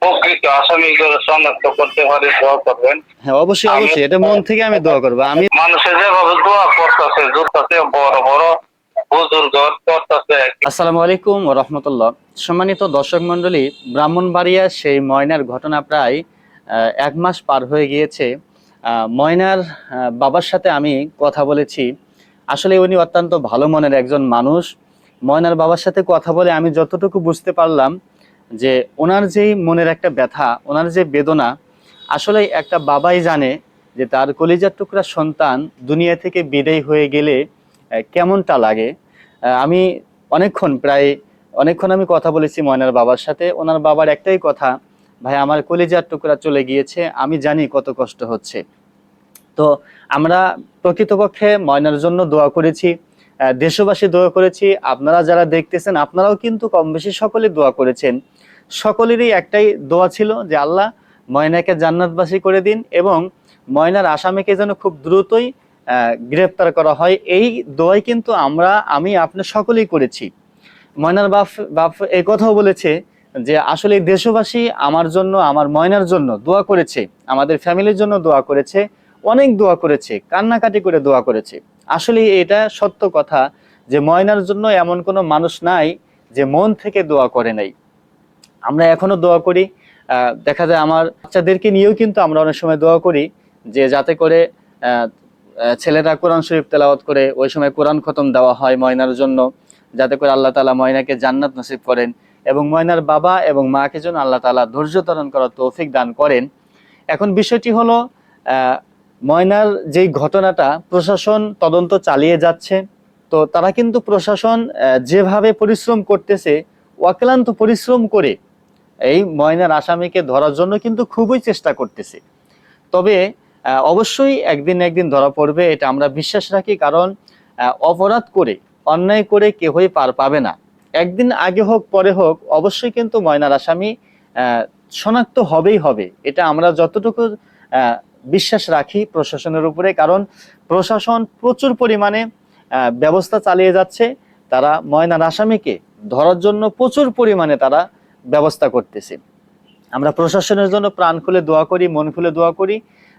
প্রকৃত আসামিগুলো শনাক্ত করতে পারে দোয়া করবেন। হ্যাঁ অবশ্যই অবশ্যই। এটা মন থেকে আমি দোয়া করব। আমি মানুষে যেভাবে দোয়া করতেছে জুটতেছে বড় বড় আসসালামু আলাইকুম রহমতুল্লাহ। সম্মানিত দর্শক মণ্ডলী ব্রাহ্মণবাড়িয়া সেই ময়নার ঘটনা প্রায় এক মাস পার হয়ে গিয়েছে। আহ, ময়নার বাবার সাথে আমি কথা বলেছি। আসলে উনি অত্যন্ত ভালো মনের একজন মানুষ। ময়নার বাবার সাথে কথা বলে আমি যতটুকু বুঝতে পারলাম যে ওনার যেই মনের একটা ব্যথা, ওনার যে বেদনা আসলে একটা বাবাই জানে যে তার কলিজার টুকরা সন্তান দুনিয়া থেকে বিদায় হয়ে গেলে কেমনটা লাগে। আমি অনেকক্ষণ প্রায়, অনেকক্ষণ আমি কথা বলেছি ময়নার বাবার সাথে। ওনার বাবার একটাই কথা, ভাই, আমার কলিজার টুকরা চলে গিয়েছে, আমি জানি কত কষ্ট হচ্ছে। তো আমরা প্রকৃতপক্ষে ময়নার জন্য দোয়া করেছি। দেশবাসী দোয়া করেছি। আপনারা যারা দেখতেছেন, আপনারাও কিন্তু কম বেশি সকলে দোয়া করেছেন। সকলেরই একটাই দোয়া ছিল যে, আল্লাহ ময়নাকে জান্নাতবাসী করে দিন এবং ময়নার আসামিকে যেন খুব দ্রুতই গ্রেপ্তার করা হয়। এই দোয়াই কিন্তু আমরা, আমি, আপনি সকলেই করেছি। ময়নার বাপ বাপ এই কথাও বলেছে যে, আসলে দেশবাসী আমার জন্য, আমার ময়নার জন্য দোয়া করেছে। আমাদের ফ্যামিলির জন্য দোয়া করেছে। অনেক দোয়া করেছে, কান্নাকাটি করে দোয়া করেছে। আসলে এটা সত্য কথা যে ময়নার জন্য এমন কোনো মানুষ নাই যে মন থেকে দোয়া করে নাই। আমরা এখনও দোয়া করি দেখা যায় আমার বাচ্চাদেরকে নিয়েও কিন্তু আমরা অনেক সময় দোয়া করি যে যাতে করে ছেলেরা কোরআন শরীফ তেলাওয়াত করে, ওই সময় কোরআন খতম দেওয়া হয় ময়নার জন্য, যাতে করে আল্লাহ তালা ময়নাকে জান্নাত নসিব করেন এবং ময়নার বাবা এবং মাকে যেন আল্লাহ তালা ধৈর্য ধারণ করার তৌফিক দান করেন। এখন বিষয়টি হলো ময়নার যেই ঘটনাটা, প্রশাসন তদন্ত চালিয়ে যাচ্ছে। তো তারা কিন্তু প্রশাসন যেভাবে পরিশ্রম করতেছে, অক্লান্ত পরিশ্রম করে এই ময়নার আসামিকে ধরার জন্য কিন্তু খুবই চেষ্টা করতেছে। তবে অবশ্যই একদিন একদিন ধরা পড়বে, এটা আমরা বিশ্বাস রাখি, কারণ অপরাধ করে, অন্যায় করে কেউই পার পাবে না। একদিন আগে হোক, পরে হোক, অবশ্যই কিন্তু ময়নার আসামি শনাক্ত হবেই হবে। এটা আমরা যতটুকু বিশ্বাস রাখি প্রশাসনের উপরে, কারণ প্রশাসন প্রচুর পরিমাণে ব্যবস্থা চালিয়ে যাচ্ছে। তারা ময়নার আসামিকে ধরার জন্য প্রচুর পরিমাণে তারা ব্যবস্থা করতেছে। আমরা প্রশাসনের জন্য প্রাণ খুলে দোয়া করি, মন খুলে দোয়া করি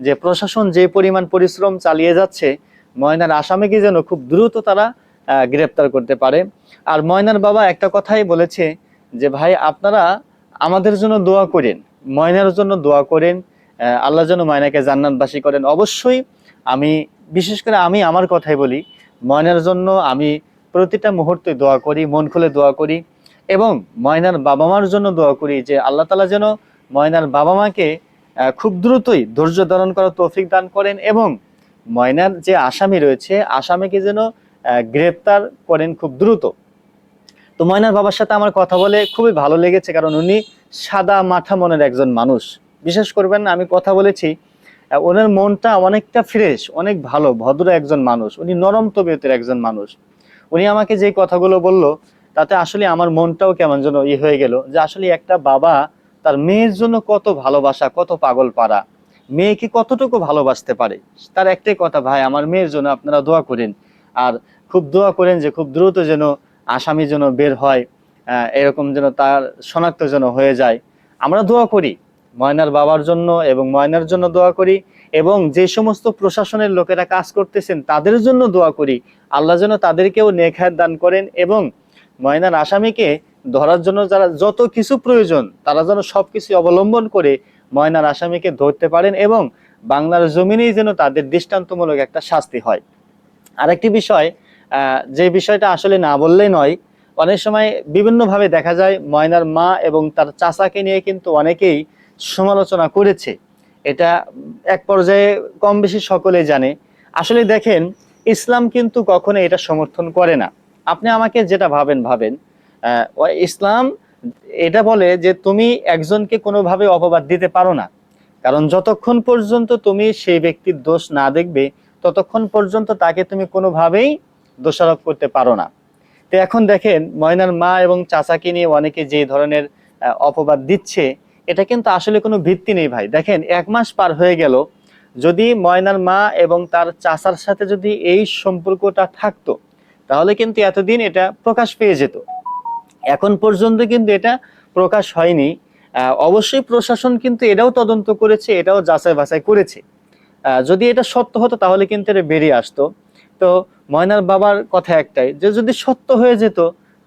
যে প্রশাসন যে পরিমাণ পরিশ্রম চালিয়ে যাচ্ছে, ময়নার আসামিকে যেন খুব দ্রুত তারা গ্রেপ্তার করতে পারে। আর ময়নার বাবা একটা কথাই বলেছে যে, ভাই, আপনারা আমাদের জন্য দোয়া করেন, ময়নার জন্য দোয়া করেন আল্লাহ যেন ময়নাকে জান্নাতবাসী করেন। অবশ্যই আমি, বিশেষ করে আমি আমার কথাই বলি, ময়নার জন্য আমি প্রতিটা মুহূর্তে দোয়া করি, মন খুলে দোয়া করি এবং ময়নার বাবা মার জন্য দোয়া করি যে আল্লাহ তালা যেন ময়নার বাবা মাকে খুব দ্রুতই ধৈর্য ধারণ করার তৌফিক দান করেন এবং ময়নার যে আসামি রয়েছে, আসামিকে যেন গ্রেপ্তার করেন খুব দ্রুত। তো ময়নার বাবার সাথে আমার কথা বলে খুবই ভালো লেগেছে কারণ উনি সাদা মাথা মনের একজন মানুষ। বিশেষ করবেন না, আমি কথা বলেছি ওনার মনটা অনেকটা ফ্রেশ অনেক ভালো ভদ্র একজন মানুষ উনি নরম তবিয়তের একজন মানুষ। উনি আমাকে যে কথাগুলো বলল তাতে আসলে আমার মনটাও কেমন যেন ই হয়ে গেল যে আসলে একটা বাবা তার মেয়ের জন্য কত ভালোবাসা কত পাগল পারা মেয়েকে কতটুকু ভালোবাসতে পারে? তার একটাই কথা ভাই আমার মেয়ের জন্য আপনারা দোয়া করেন। আর খুব দোয়া করেন যে খুব দ্রুত যেন আসামি যেন বের হয় এরকম যেন তার শনাক্ত যেন হয়ে যায়। আমরা দোয়া করি। ময়নার বাবার জন্য এবং ময়নার জন্য দোয়া করি এবং যে সমস্ত প্রশাসনের লোকেরা কাজ করতেছেন তাদের জন্য দোয়া করি। আল্লাহ যেন তাদেরকেও নেখায় দান করেন এবং ময়নার আসামিকে ধরার জন্য যারা যত কিছু প্রয়োজন তারা যেন সব কিছু অবলম্বন করে ময়নার আসামিকে ধরতে পারেন এবং বাংলার জমিনেই যেন তাদের দৃষ্টান্তমূলক একটা শাস্তি হয়। আরেকটি বিষয় যে বিষয়টা আসলে না বললেই নয়, অনেক সময় বিভিন্নভাবে দেখা যায় ময়নার মা এবং তার চাচাকে নিয়ে কিন্তু অনেকেই সমালোচনা করেছে। এটা এক পর্যায়ে কম বেশি সকলে জানে। আসলে দেখেন, ইসলাম কিন্তু কখনো এটা সমর্থন করে না। আপনি আমাকে যেটা ভাবেন ভাবেন। ইসলাম এটা বলে যে তুমি একজনকে কোনোভাবে অপবাদ দিতে পারো না। কারণ যতক্ষণ পর্যন্ত তুমি সেই ব্যক্তির দোষ না দেখবে, ততক্ষণ পর্যন্ত তাকে তুমি কোনোভাবেই দোষারোপ করতে পারো না। তো এখন দেখেন, ময়নার মা এবং চাচাকে নিয়ে অনেকে যে ধরনের অপবাদ দিচ্ছে এটা কিন্তু আসলে কোনো ভিত্তি নেই ভাই। দেখেন, এক মাস পার হয়ে গেল, যদি ময়নার মা এবং তার চাচার সাথে যদি এই সম্পর্কটা থাকতো, তাহলে কিন্তু এতদিন এটা প্রকাশ পেয়ে যেত। এখন পর্যন্ত কিন্তু এটা প্রকাশ হয়নি। অবশ্যই প্রশাসন কিন্তু এটাও তদন্ত করেছে, এটাও যাচাই বাছাই করেছে। যদি এটা সত্য হতো, তাহলে কিন্তু এটা বেরিয়ে আসতো। তো ময়নার বাবার কথা একটাই, যে যদি সত্য হয়ে যেত,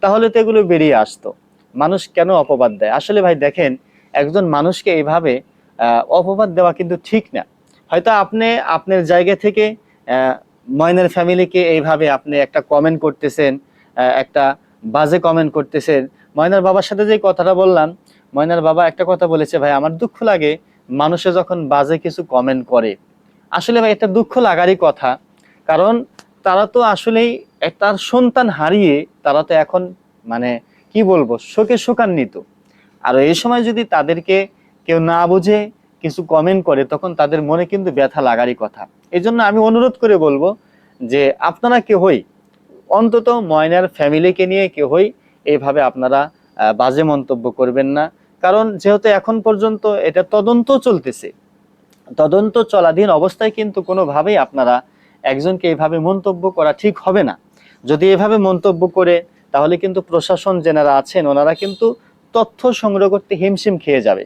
তাহলে তো এগুলো বেরিয়ে আসতো। মানুষ কেন অপবাদ দেয়? আসলে ভাই দেখেন একজন মানুষকে এইভাবে অপবাদ দেওয়া কিন্তু ঠিক না। হয়তো আপনি, আপনার জায়গা থেকে ময়নার ফ্যামিলিকে এইভাবে আপনি একটা কমেন্ট করতেছেন একটা বাজে কমেন্ট করতেছেন। ময়নার বাবার সাথে যে কথাটা বললাম, ময়নার বাবা একটা কথা বলেছে, ভাই, আমার দুঃখ লাগে মানুষে যখন বাজে কিছু কমেন্ট করে। আসলে ভাই, এটা দুঃখ লাগারই কথা। কারণ তারা তো আসলেই তার সন্তান হারিয়ে তারা তো এখন মানে কি বলব, শোকে শোকান্বিত। আর এই সময় যদি তাদেরকে কেউ না বুঝে, কিছু কমেন্ট করে, তখন তাদের মনে কিন্তু ব্যথা লাগারই কথা। এই জন্য আমি অনুরোধ করে বলব যে আপনারা কেউই অন্তত ময়নার ফ্যামিলিকে নিয়ে কেউই এইভাবে আপনারা বাজে মন্তব্য করবেন না। কারণ যেহেতু এখন পর্যন্ত এটা তদন্ত চলতেছে। তদন্ত চলাধীন অবস্থায় কিন্তু কোনোভাবেই আপনারা একজনকে এইভাবে মন্তব্য করা ঠিক হবে না। যদি এভাবে মন্তব্য করে, তাহলে কিন্তু প্রশাসন যেনারা আছেন, ওনারা কিন্তু তথ্য সংগ্রহ করতে হিমশিম খেয়ে যাবে।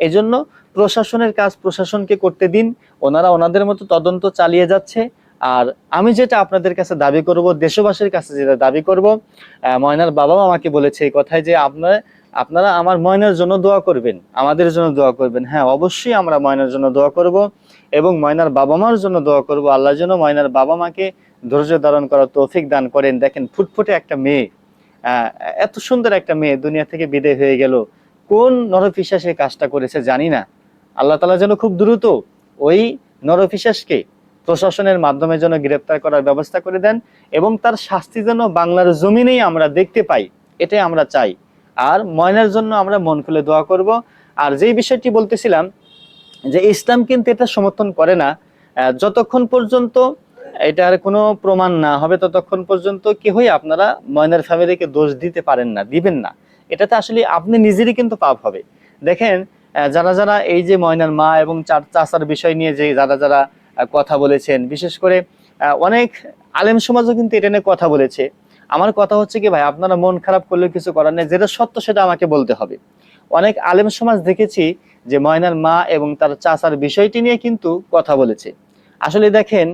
এই জন্য প্রশাসনের কাজ প্রশাসনকে করতে দিন। ওনারা ওনাদের মতো তদন্ত চালিয়ে যাচ্ছে। আর আমি যেটা আপনাদের কাছে দাবি করব, দেশবাসীর কাছে যেটা দাবি করব ময়নার বাবাও আমাকে বলেছে এই কথায় যে আপনারা আপনারা আমার ময়নার জন্য দোয়া করবেন, আমাদের জন্য দোয়া করবেন। হ্যাঁ অবশ্যই আমরা ময়নার জন্য দোয়া করব এবং ময়নার বাবা মার জন্য দোয়া করব। আল্লাহ যেন ময়নার বাবা মাকে ধৈর্য ধারণ করার তৌফিক দান করেন। দেখেন, ফুটফুটে একটা মেয়ে এত সুন্দর একটা মেয়ে দুনিয়া থেকে বিদায় হয়ে গেল। কোন নরপিশাস এই কাজটা করেছে জানি না। আল্লাহ তালা যেন খুব দ্রুত ওই নরপিশাসকে প্রশাসনের মাধ্যমে যেন গ্রেপ্তার করার ব্যবস্থা করে দেন এবং তার শাস্তি যেন বাংলার জমিনেই আমরা দেখতে পাই, এটাই আমরা চাই। আর ময়নার জন্য আমরা মন খুলে দোয়া করব। আর যেই বিষয়টি বলতেছিলাম যে ইসলাম কিন্তু এটা সমর্থন করে না যতক্ষণ পর্যন্ত এটার কোনো প্রমাণ না হবে ততক্ষণ পর্যন্ত কেউই আপনারা ময়নার ফ্যামিলিকে দোষ দিতে পারেন না, দিবেন না। এটাতে আসলে আপনি নিজেরই কিন্তু পাপ হবে। দেখেন যারা যারা এই যে ময়নার মা এবং চার চাচার বিষয় নিয়ে যে যারা যারা কথা বলেছেন, বিশেষ করে অনেক আলেম সমাজও কিন্তু এটা নিয়ে কথা বলেছে। আমার কথা হচ্ছে কি ভাই, আপনারা মন খারাপ করলে কিছু করার নেই, যেটা সত্য সেটা আমাকে বলতে হবে। অনেক আলেম সমাজ দেখেছি যে ময়নার মা এবং তার চাচার বিষয়টি নিয়ে কিন্তু কথা বলেছে। আসলে দেখেন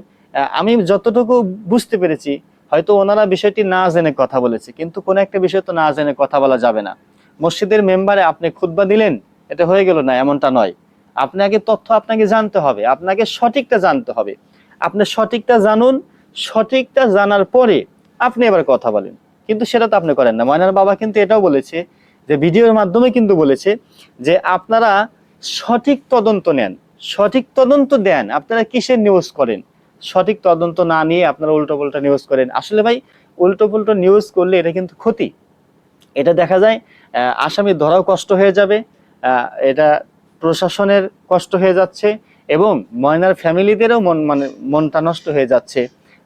আমি যতটুকু বুঝতে পেরেছি, হয়তো ওনারা বিষয়টি না জেনে কথা বলেছে, কিন্তু কোনো একটা বিষয় তো না জেনে কথা বলা যাবে না। মসজিদের মেম্বারে আপনি খুতবা দিলেন, এটা হয়ে গেল না, এমনটা নয়। আপনাকে তথ্য আপনাকে জানতে হবে, আপনাকে সঠিকটা জানতে হবে। আপনি সঠিকটা জানুন, সঠিকটা জানার পরে আপনি এবার কথা বলেন। কিন্তু সেটা তো আপনি করেন না। ময়নার বাবা কিন্তু এটাও বলেছে, যে ভিডিওর মাধ্যমে কিন্তু বলেছে যে আপনারা সঠিক তদন্ত নেন, সঠিক তদন্ত দেন, আপনারা কিসের নিউজ করেন? সঠিক তদন্ত না নিয়ে আপনারা উল্টো পাল্টা নিউজ করেন। আসলে ভাই, উল্টো পাল্টো নিউজ করলে এটা কিন্তু ক্ষতি। এটা দেখা যায় আসামি ধরাও কষ্ট হয়ে যাবে এটা প্রশাসনের কষ্ট হয়ে যাচ্ছে এবং ময়নার ফ্যামিলিদেরও মন মানে মনটা নষ্ট হয়ে যাচ্ছে।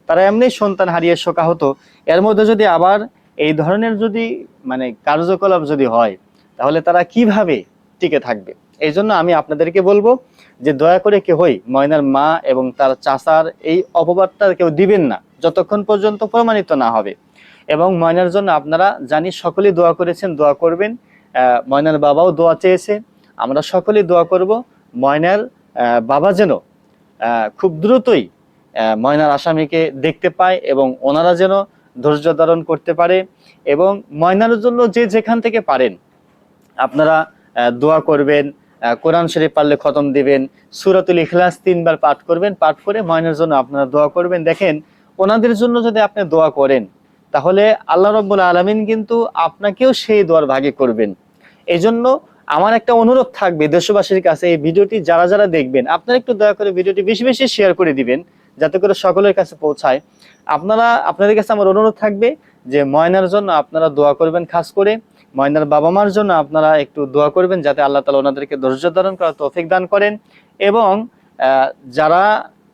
তারা এমনি সন্তান হারিয়ে শোকাহত। এর মধ্যে যদি আবার এই ধরনের যদি মানে কার্যকলাপ যদি হয়, তাহলে তারা কীভাবে টিকে থাকবে? এই জন্য আমি আপনাদেরকে বলব যে দয়া করে কেউই ময়নার মা এবং তার চাচার এই অপবাদটা কেউ দিবেন না, যতক্ষণ পর্যন্ত প্রমাণিত না হবে। এবং ময়নার জন্য আপনারা জানি সকলেই দোয়া করেছেন, দোয়া করবেন। ময়নার বাবাও দোয়া চেয়েছে। আমরা সকলেই দোয়া করব, ময়নার বাবা যেন খুব দ্রুতই ময়নার আসামিকে দেখতে পায় এবং ওনারা যেন ধৈর্য ধারণ করতে পারে এবং ময়নার জন্য যে যেখান থেকে পারেন, আপনারা দোয়া করবেন। কোরআন শরীফ পারলে খতম দিবেন। সুরাতুল ইখলাস তিনবার পাঠ করবেন। পাঠ করে ময়নার জন্য আপনারা দোয়া করবেন। দেখেন, ওনাদের জন্য যদি আপনি দোয়া করেন, তাহলে আল্লাহ রব্বুল আলমিন কিন্তু আপনাকেও সেই দোয়ার ভাগে করবেন। এই জন্য আমার একটা অনুরোধ থাকবে দেশবাসীর কাছে এই ভিডিওটি যারা যারা দেখবেন, আপনারা একটু দয়া করে ভিডিওটি বেশি বেশি শেয়ার করে দিবেন, যাতে করে সকলের কাছে পৌঁছায়। আপনারা, আপনাদের কাছে আমার অনুরোধ থাকবে যে ময়নার জন্য আপনারা দোয়া করবেন, খাস করে ময়নার বাবা মার জন্য আপনারা একটু দোয়া করবেন যাতে আল্লাহ তালা ওনাদেরকে ধৈর্য ধারণ করার তৌফিক দান করেন এবং যারা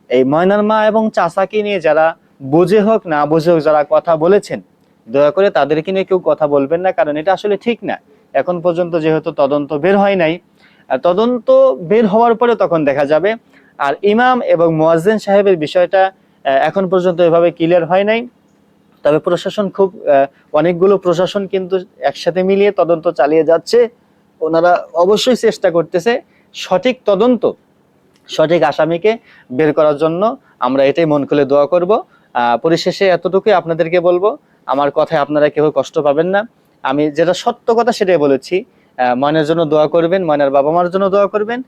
এই ময়নার মা এবং চাচাকে নিয়ে যারা বুঝে হোক, না বুঝে হোক যারা কথা বলেছেন, দয়া করে তাদেরকে নিয়ে কেউ কথা বলবেন না, কারণ এটা আসলে ঠিক না। এখন পর্যন্ত যেহেতু তদন্ত বের হয় নাই তদন্ত বের হওয়ার পরে তখন দেখা যাবে। আর ইমাম এবং মোয়াজ্জেন সাহেবের বিষয়টা এখন পর্যন্ত এভাবে ক্লিয়ার হয় নাই। তবে প্রশাসন খুব অনেকগুলো প্রশাসন কিন্তু একসাথে মিলিয়ে তদন্ত চালিয়ে যাচ্ছে। ওনারা অবশ্যই চেষ্টা করতেছে সঠিক তদন্ত, সঠিক আসামিকে বের করার জন্য। আমরা এটাই মন খুলে দোয়া করব। পরিশেষে এতটুকুই আপনাদেরকে বলব। আমার কথায় আপনারা কেউ কষ্ট পাবেন না। আমি যেটা সত্য কথা সেটাই বলেছি। ময়নার জন্য দোয়া করবেন, ময়নার বাবা মার জন্য দোয়া করবেন।